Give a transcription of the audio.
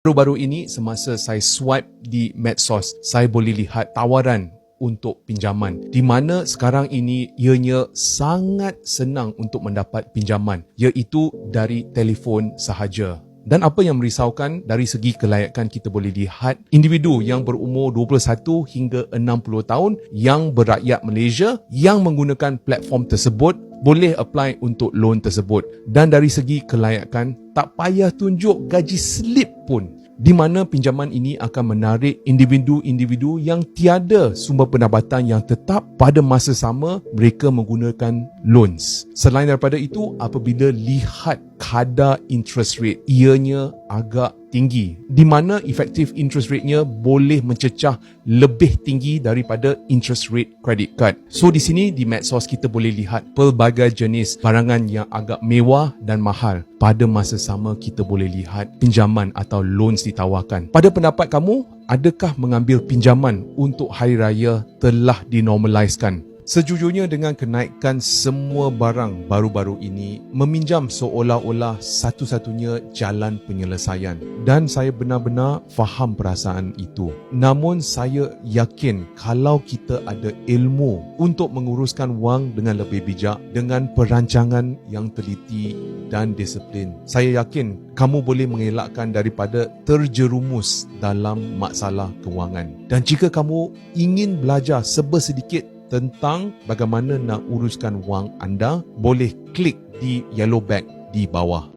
Baru-baru ini semasa saya swipe di medsos, saya boleh lihat tawaran untuk pinjaman di mana sekarang ini ianya sangat senang untuk mendapat pinjaman iaitu dari telefon sahaja. Dan apa yang merisaukan dari segi kelayakan kita boleh lihat individu yang berumur 21 hingga 60 tahun yang berakyat Malaysia yang menggunakan platform tersebut boleh apply untuk loan tersebut dan dari segi kelayakan tak payah tunjuk gaji slip pun di mana pinjaman ini akan menarik individu-individu yang tiada sumber pendapatan yang tetap pada masa sama mereka menggunakan loans. Selain daripada itu, apabila lihat kadar interest rate, ianya agak tinggi di mana effective interest rate-nya boleh mencecah lebih tinggi daripada interest rate credit card. So di sini di Medsos kita boleh lihat pelbagai jenis barangan yang agak mewah dan mahal. Pada masa sama kita boleh lihat pinjaman atau loans ditawarkan. Pada pendapat kamu, adakah mengambil pinjaman untuk hari raya telah dinormaliskan? Sejujurnya dengan kenaikan semua barang baru-baru ini meminjam seolah-olah satu-satunya jalan penyelesaian dan saya benar-benar faham perasaan itu. Namun saya yakin kalau kita ada ilmu untuk menguruskan wang dengan lebih bijak dengan perancangan yang teliti dan disiplin. Saya yakin kamu boleh mengelakkan daripada terjerumus dalam masalah kewangan. Dan jika kamu ingin belajar sebersedikit tentang bagaimana nak uruskan wang anda, boleh klik di yellow bag di bawah.